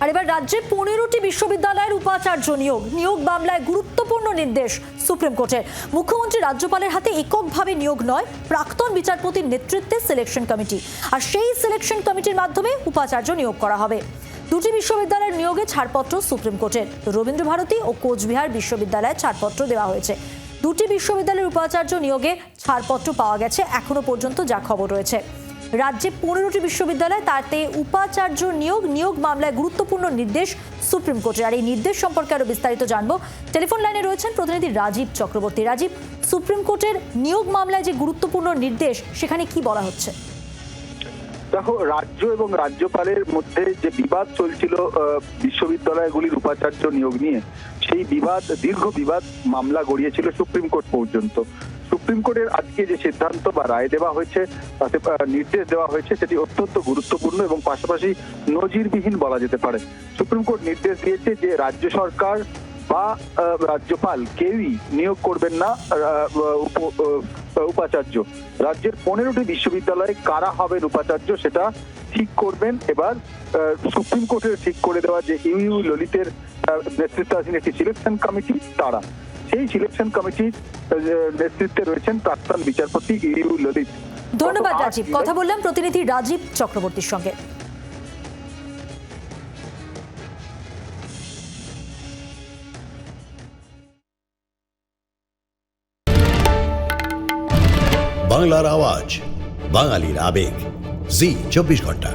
আর এবার রাজ্যে পনেরোটি বিশ্ববিদ্যালয়ের উপাচার্য নিয়োগ। নিয়োগ মামলায় গুরুত্বপূর্ণ নির্দেশ সুপ্রিম কোর্টের। মুখ্যমন্ত্রী রাজ্যপালের হাতে এককভাবে নিয়োগ নয়, প্রাক্তন বিচারপতির নেতৃত্বে সিলেকশন কমিটি আর সেই সিলেকশন কমিটির মাধ্যমে উপাচার্য নিয়োগ করা হবে। দুটি বিশ্ববিদ্যালয়ের নিয়োগে ছাড়পত্র সুপ্রিম কোর্টের। রবীন্দ্র ভারতী ও কোচবিহার বিশ্ববিদ্যালয়ে ছাড়পত্র দেওয়া হয়েছে। দুটি বিশ্ববিদ্যালয়ের উপাচার্য নিয়োগে ছাড়পত্র পাওয়া গেছে, এখনও পর্যন্ত যা খবর রয়েছে। রাজ্যে পনেরোটি বিশ্ববিদ্যালয় তাতে উপাচার্য নিয়োগ নিয়োগ মামলায় গুরুত্বপূর্ণ নির্দেশ সুপ্রিম কোর্টের। আর এই নির্দেশ সম্পর্কে আরও বিস্তারিত জানব। টেলিফোন লাইনে রয়েছেন প্রতিনিধি রাজীব চক্রবর্তী। রাজীব, সুপ্রিম কোর্টের নিয়োগ মামলায় যে গুরুত্বপূর্ণ নির্দেশ, সেখানে কি বলা হচ্ছে? দেখো, রাজ্য এবং রাজ্যপালের মধ্যে যে বিবাদ চলছিল বিশ্ববিদ্যালয়গুলির উপাচার্য নিয়োগ নিয়ে, সেই বিবাদ, দীর্ঘ বিবাদ মামলা গড়িয়েছিল সুপ্রিম কোর্ট পর্যন্ত। সুপ্রিম কোর্টের আজকে যে সিদ্ধান্ত বা রায় দেওয়া হয়েছে, তাতে নির্দেশ দেওয়া হয়েছে, সেটি অত্যন্ত গুরুত্বপূর্ণ এবং পাশাপাশি নজিরবিহীন বলা যেতে পারে। সুপ্রিম কোর্ট নির্দেশ দিয়েছে যে রাজ্য সরকার বা রাজ্যপাল কেউই নিয়োগ করবেন না উপ- উপাচার্য। রাজ্যের পনেরোটি বিশ্ববিদ্যালয়ে কারা হবেন উপাচার্য সেটা ঠিক করবেন। এবার সুপ্রিম কোর্টের ঠিক করে দেওয়া যে ইউ ইউ ললিতের নেতৃত্বাধীন একটি সিলেকশন কমিটি, তারা। সেই সিলেকশন কমিটির নেতৃত্বে রয়েছেন প্রাক্তন বিচারপতি ইউ ললিত। ধন্যবাদ রাজীব। কথা বললাম প্রতিনিধি রাজীব চক্রবর্তীর সঙ্গে। বাংলার আওয়াজ বাঙালির আবেগ। জি চব্বিশ ঘণ্টা।